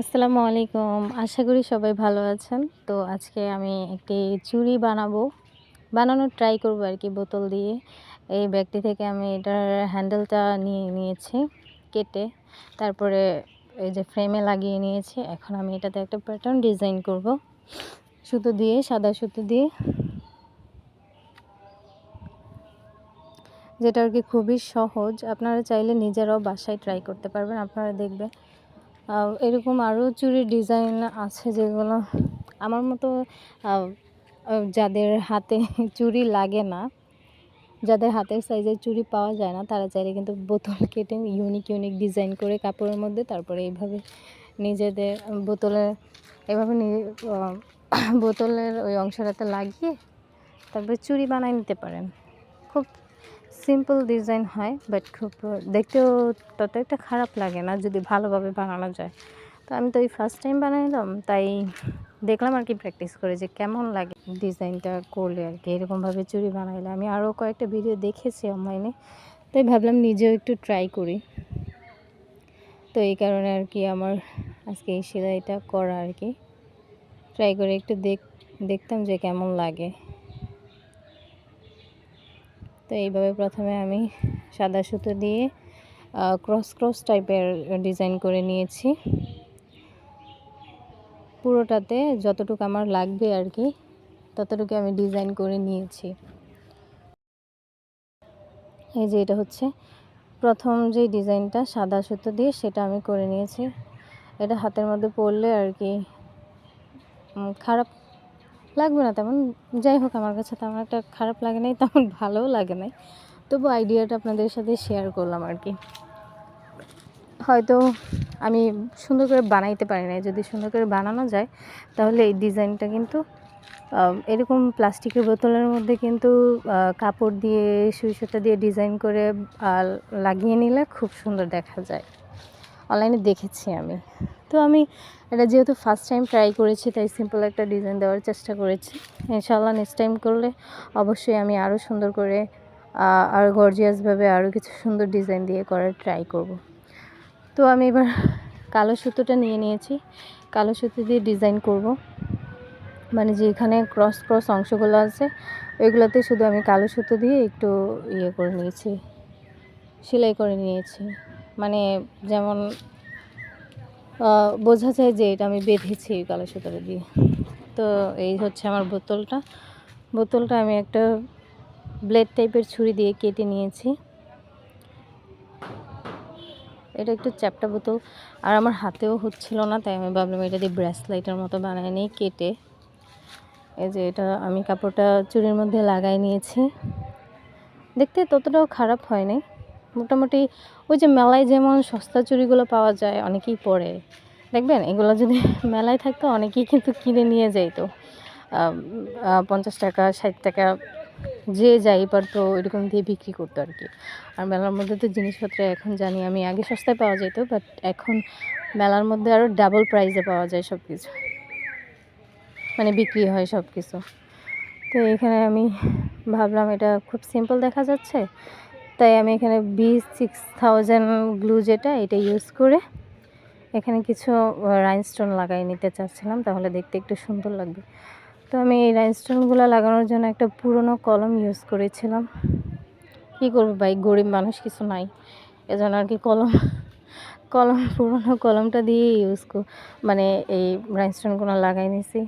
আসসালামু আলাইকুম। আশা করি সবাই ভালো আছেন। তো আজকে আমি একটি চুড়ি বানাবো। বানানোর ট্রাই করব আর কি বোতল দিয়ে। এই ব্যাগটি থেকে আমি এটার হ্যান্ডেলটা নিয়ে নিয়েছি কেটে। তারপরে এই যে ফ্রেমে লাগিয়ে নিয়েছি। এখন আমি এটাতে একটা প্যাটার্ন ডিজাইন করব। সুতো দিয়ে, সাদা সুতো দিয়ে। যেটা আর কি খুবই সহজ। আপনারা চাইলে নিজেরাও বাসায় ট্রাই করতে পারবেন। আপনারা দেখবেন এরকম আরও চুড়ির ডিজাইন আছে যেগুলো আমার মতো যাদের হাতে চুড়ি লাগে না, যাদের হাতের সাইজের চুড়ি পাওয়া যায় না, তারা চাইলে কিন্তু বোতল কেটে ইউনিক ইউনিক ডিজাইন করে কাপড়ের মধ্যে তারপরে এইভাবে নিজেদের বোতলের এভাবে বোতলের ওই অংশটাতে লাগিয়ে তারপরে চুড়ি বানিয়ে নিতে পারেন। খুব সিম্পল ডিজাইন হয় বাট খুব, দেখতেও তত একটা খারাপ লাগে না যদি ভালোভাবে বানানো যায়। তো আমি তো এই ফার্স্ট টাইম বানাইলাম, তাই দেখলাম আর কি প্র্যাকটিস করে যে কেমন লাগে ডিজাইনটা করলে আর কি, এরকমভাবে চুড়ি বানাইলে। আমি আরও কয়েকটা ভিডিও দেখেছি অনলাইনে তাই ভাবলাম নিজেও একটু ট্রাই করি। তো এই কারণে আর কি আমার আজকে এই সেলাইটা করা আর কি। ট্রাই করে একটু দেখ, দেখতাম যে কেমন লাগে। তো এইভাবে প্রথমে আমি সাদা সুতো দিয়ে ক্রস ক্রস টাইপের ডিজাইন করে নিয়েছি। পুরোটাতে যতটুকু আমার লাগবে আর কি, ততটুকু আমি ডিজাইন করে নিয়েছি। এই যে এটা হচ্ছে প্রথম যে ডিজাইনটা সাদা সুতো দিয়ে, সেটা আমি করে নিয়েছি। এটা হাতের মধ্যে পরলে আর কি খারাপ লাগবে না তেমন। যাই হোক, আমার কাছে তেমন একটা খারাপ লাগে নাই, তেমন ভালোও লাগে নাই। তবু আইডিয়াটা আপনাদের সাথে শেয়ার করলাম আর কি। হয়তো আমি সুন্দর করে বানাইতে পারি না যদি সুন্দর করে বানানো যায়, তাহলে এই ডিজাইনটা কিন্তু এরকম প্লাস্টিকের বোতলের মধ্যে কিন্তু কাপড় দিয়ে সুই সুতা দিয়ে ডিজাইন করে লাগিয়ে নিলে খুব সুন্দর দেখা যায়। অনলাইনে দেখেছি আমি। তো আমি এটা যেহেতু ফার্স্ট টাইম ট্রাই করেছি, তাই সিম্পল একটা ডিজাইন দেওয়ার চেষ্টা করেছি। ইনশাল্লাহ নেক্সট টাইম করলে অবশ্যই আমি আরও সুন্দর করে আর গর্জিয়াসভাবে আরও কিছু সুন্দর ডিজাইন দিয়ে করার ট্রাই করব। তো আমি এবার কালো সুতোটা নিয়ে নিয়েছি। কালো সুতো দিয়ে ডিজাইন করব। মানে যে এখানে ক্রস ক্রস অংশগুলো আছে, ওইগুলোতে শুধু আমি কালো সুতো দিয়ে একটু ইয়ে করে নিয়েছি, সেলাই করে নিয়েছি। মানে যেমন বোঝা যায় যে এটা আমি বেঁধেছি কালো সুতোটা দিয়ে। তো এই হচ্ছে আমার বোতলটা। বোতলটা আমি একটা ব্লেড টাইপের ছুরি দিয়ে কেটে নিয়েছি। এটা একটু চ্যাপটা বোতল। আর আমার হাতেও হচ্ছিল না, তাই আমি ভাবলাম এটা দিয়ে ব্রেসলাইটের মতো বানায় নিই কেটে। এই যে এটা আমি কাপড়টা চুরির মধ্যে লাগাই নিয়েছি। দেখতে ততটাও খারাপ হয়নি মোটামুটি ওই যে মেলায় যেমন সস্তা চুড়িগুলো পাওয়া যায়, অনেকেই পরে। দেখবেন, এগুলো যদি মেলায় থাকতো, অনেকেই কিন্তু কিনে নিয়ে যাইতো। পঞ্চাশ টাকা, ষাট টাকা, যে যাই পারতো এরকম দিয়ে বিক্রি করতো আর কি। আর মেলার মধ্যে তো জিনিসপত্র এখন জানি আমি আগে সস্তায় পাওয়া যেত বাট এখন মেলার মধ্যে আরও ডাবল প্রাইসে পাওয়া যায় সব কিছু মানে বিক্রি হয় সব কিছু তো এখানে আমি ভাবলাম এটা খুব সিম্পল দেখা যাচ্ছে। তাই আমি এখানে বি সিক্স থাউজেন্ড গ্লু যেটা, এটা ইউজ করে এখানে কিছু রাইনস্টোন লাগাই নিতে চাচ্ছিলাম, তাহলে দেখতে একটু সুন্দর লাগবে। তো আমি এই রাইনস্টোনগুলো লাগানোর জন্য একটা পুরনো কলম ইউজ করেছিলাম। কী করব ভাই, গরিব মানুষ কিছু নাই, এজন্য আর কি কলম কলম, পুরনো কলমটা দিয়ে ইউজ মানে এই রাইনস্টোনগুলো লাগাই নিছি।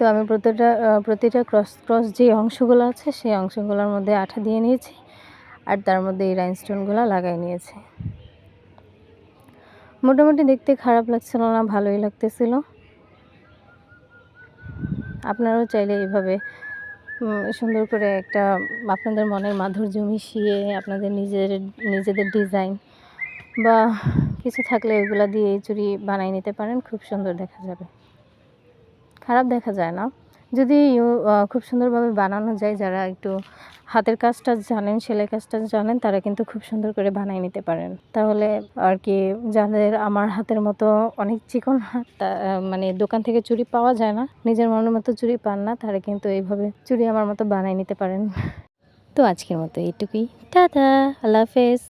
তো আমি প্রতিটা প্রতিটা ক্রস ক্রস যে অংশগুলো আছে সেই অংশগুলোর মধ্যে আঠা দিয়ে নিয়েছি আর তার মধ্যে এই রাইনস্টোনগুলো লাগাই নিয়েছি। মোটামুটি দেখতে খারাপ লাগছিল না, ভালোই লাগতেছিল। আপনারাও চাইলে এইভাবে সুন্দর করে একটা আপনাদের মনের মাধুর্য মিশিয়ে আপনাদের নিজের, নিজেদের ডিজাইন বা কিছু থাকলে এগুলো দিয়ে চুড়ি বানিয়ে নিতে পারেন, খুব সুন্দর দেখা যাবে। খারাপ দেখা যায় না। যদি খুব সুন্দরভাবে বানানো যায়, যারা একটু হাতের কাজটা জানেন, সেলাই কাজটা জানেন, তারা কিন্তু খুব সুন্দর করে বানিয়ে নিতে পারেন। তাহলে আর কি যাদের আমার হাতের মতো অনেক চিকন হাত মানে দোকান থেকে চুড়ি পাওয়া যায় না, নিজের মনের মতো চুড়ি পান না, তারা কিন্তু এইভাবে চুড়ি আমার মতো বানিয়ে নিতে পারেন। তো আজকের মতো এইটুকুই। টাটা! আল্লাহ হাফেজ!